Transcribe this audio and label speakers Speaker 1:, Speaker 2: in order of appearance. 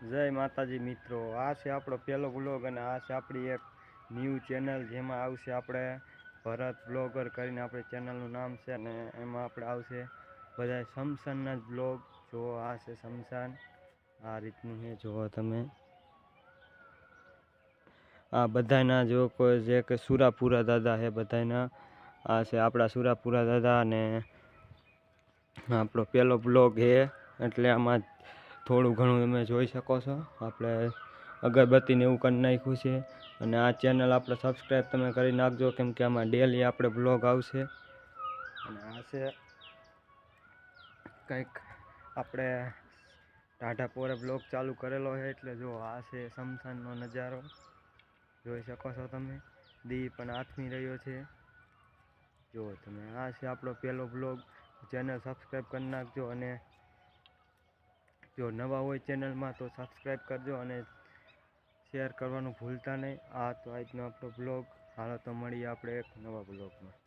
Speaker 1: જય માતાજી મિત્રો, આ છે આપણો પહેલો બ્લોગ અને આ છે આપણી એક ન્યૂ ચેનલ જેમાં આવશે આપણે ભરત બ્લોગર કરીને આપણે ચેનલનું નામ છે અને એમાં આપણે આવશે બધા શમશાનના જ બ્લોગ જો આ છે શમશાન, આ રીતનું છે જુઓ તમે. આ બધાના જો કોઈ જે કે સુરાપુરા દાદા છે બધાના આ છે આપણા સુરાપુરા દાદા અને આપણો પહેલો બ્લોગ છે. એટલે આમાં થોડું ઘણું તમે જોઈ શકો છો. આપણે અગરબત્તીને એવું કરી નાખ્યું છે. અને આ ચેનલ આપણે સબસ્ક્રાઈબ તમે કરી નાખજો, કેમ કે આમાં ડેલી આપણે બ્લોગ આવશે. અને આ છે કંઈક આપણે ટાઢા પોરે બ્લોગ ચાલુ કરેલો છે, એટલે જો આ છે સમસાનનો નજારો. જોઈ શકો છો તમે. દી પણ આથમી રહ્યો છે. જો તમે આ છે આપણો પહેલો બ્લોગ ચેનલ સબસ્ક્રાઈબ કરી નાખજો અને જો નવા હોય ચેનલમાં તો સબસ્ક્રાઈબ કરજો અને શેર કરવાનું ભૂલતા નહીં. આ તો આજનો આપણો બ્લોગ હાલો તો મળીએ આપણે એક નવા બ્લોગમાં